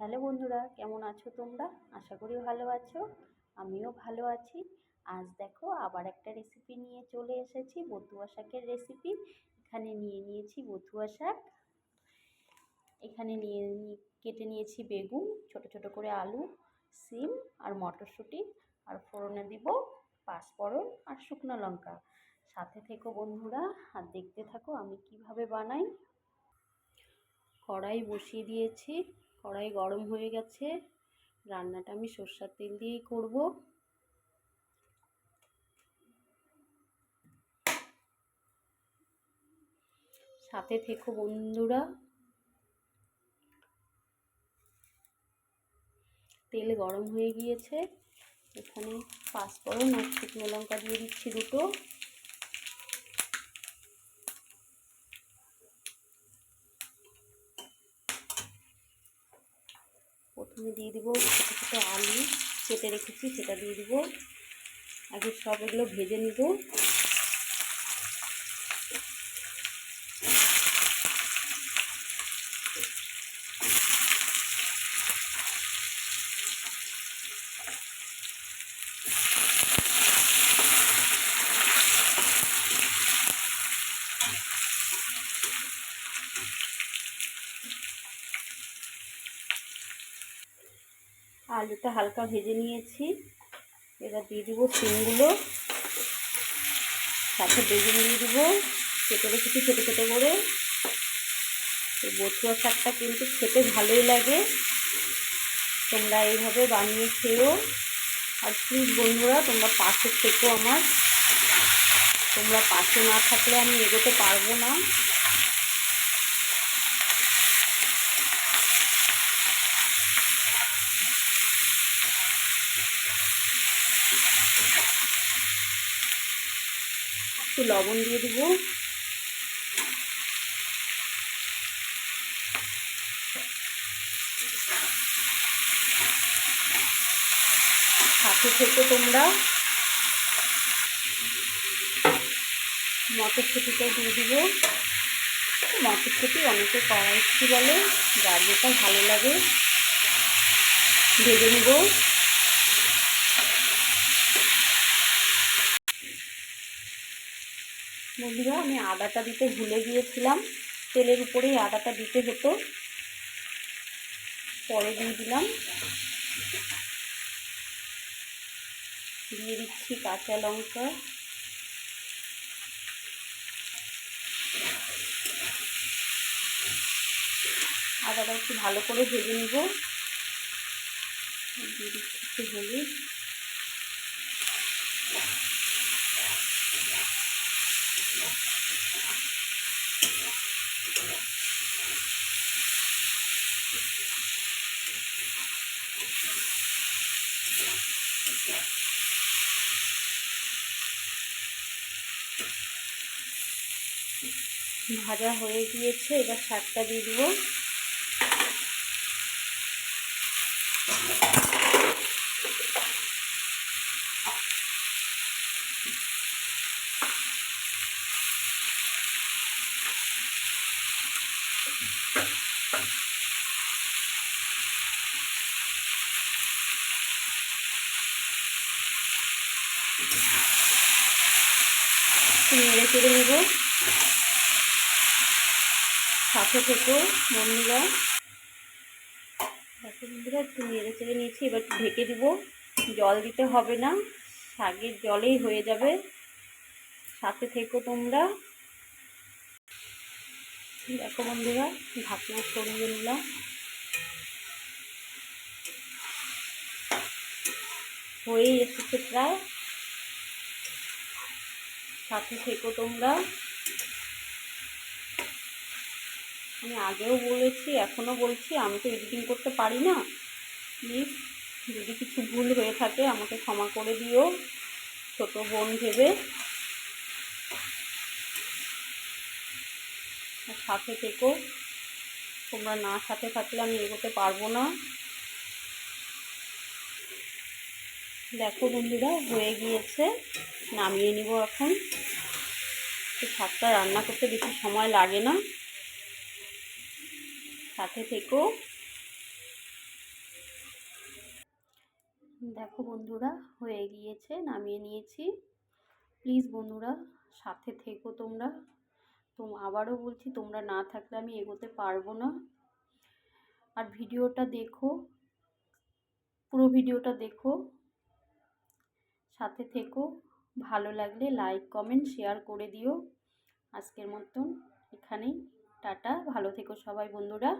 Hello বন্ধুরা, কেমন আছো তোমরা? আশা করি ভালো আছো। আমিও ভালো আছি। আজ দেখো আবার একটা রেসিপি নিয়ে চলে এসেছি বতুয়া শাকের রেসিপি এখানে নিয়ে নিয়েছি বতুয়া শাক এখানে নিয়ে কেটে নিয়েছি বেগুন, ছোট ছোট করে আলু, সিম আর মটরশুঁটি। আর ফোড়নে দিব পাঁচফোড়ন আর শুকনো লঙ্কা। সাথে থেকো বন্ধুরা, আর দেখতে থাকো আমি কীভাবে বানাই। কড়াই বসিয়ে দিয়েছি। কড়াই গরম হয়ে গেছে। রান্নাটা আমি সর্ষার তেল দিয়েই করব। সাথে থেকো বন্ধুরা। তেল গরম হয়ে গিয়েছে। এখানে পাঁচফোড়ন আর শুকনো লঙ্কা দিয়ে দিচ্ছি দুটো। প্রথমে দিয়ে দিব ছোটো ছোটো আলু, কেটে রেখেছি, সেটা দিয়ে দিব। আগে সব এগুলো ভেজে নিব। আলুটা হালকা ভেজে নিয়েছি। এবার দিয়ে দেবো সিমগুলো সাথে বেগুন দিয়ে দিব কেটে রেখেছি ছোটো ছোটো করে। এই বথুয়া শাকটা কিন্তু খেতে ভালোই লাগে। তোমরা এইভাবে বানিয়ে খেয়েও। আর প্লিজ বন্ধুরা, তোমরা পাশে থেকো আমার। তোমরা পাশে না থাকলে আমি এগোতে পারব না। একটু লবণ দিয়ে দিব। সাথে থেকে তোমরা। মটরশুঁটিটা দিয়ে দিব। মটরশুঁটি অনেকে কড়াইছি বলে, যার যেটা ভালো লাগে। ভেজে নেব। বন্ধুরা, আমি আদাটা দিতে ভুলে গিয়েছিলাম। তেলের উপরেই আদাটা দিতে হতো। পরে দিয়ে দিলাম। দিয়ে দিচ্ছি কাঁচা লঙ্কা। আদাটা একটু ভালো করে ভেজে নেব। দিয়ে দিচ্ছি একটু হলুদ। ভাজা হয়ে গিয়েছে এবার শাকটা দিয়ে দিব। নেড়ে চেড়ে নেব। সাথে থেকে বন্ধুরা বন্ধুরা, একটু নেড়ে চেড়ে নিয়েছি, এবার ঢেকে দিব। জল দিতে হবে না, শাকের জলেই হয়ে যাবে। সাথে থেকো তোমরা। দেখো বন্ধুরা, ঢাকনা সরিয়ে নিলাম। হয়েই এসেছে প্রায় সাথে থেকো তোমরা। আমি আগেও বলেছি, এখনও বলছি, আমি তো এডিটিং করতে পারি না। প্লিজ, যদি কিছু ভুল হয়ে থাকে, আমাকে ক্ষমা করে দিও, ছোট বোন ভেবে। সাথে থেকো, তোমরা না সাথে থাকলে আমি এগোতে পারব না। দেখো বন্ধুরা, হয়ে গিয়েছে। নামিয়ে নিব এখন। শাকটা রান্না করতে বেশি সময় লাগে না। সাথে থেকো। দেখো বন্ধুরা, হয়ে গিয়েছে, নামিয়ে নিয়েছি। প্লিজ বন্ধুরা, সাথে থেকো তোমরা। তো আবারও বলছি, তোমরা না থাকলে আমি এগোতে পারব না। আর ভিডিওটা দেখো, পুরো ভিডিওটা দেখো। সাথে থেকো। ভালো লাগলে লাইক কমেন্ট শেয়ার করে দিও। আজকের মতন এখানেই। টাটা, ভালো থেকো সবাই বন্ধুরা।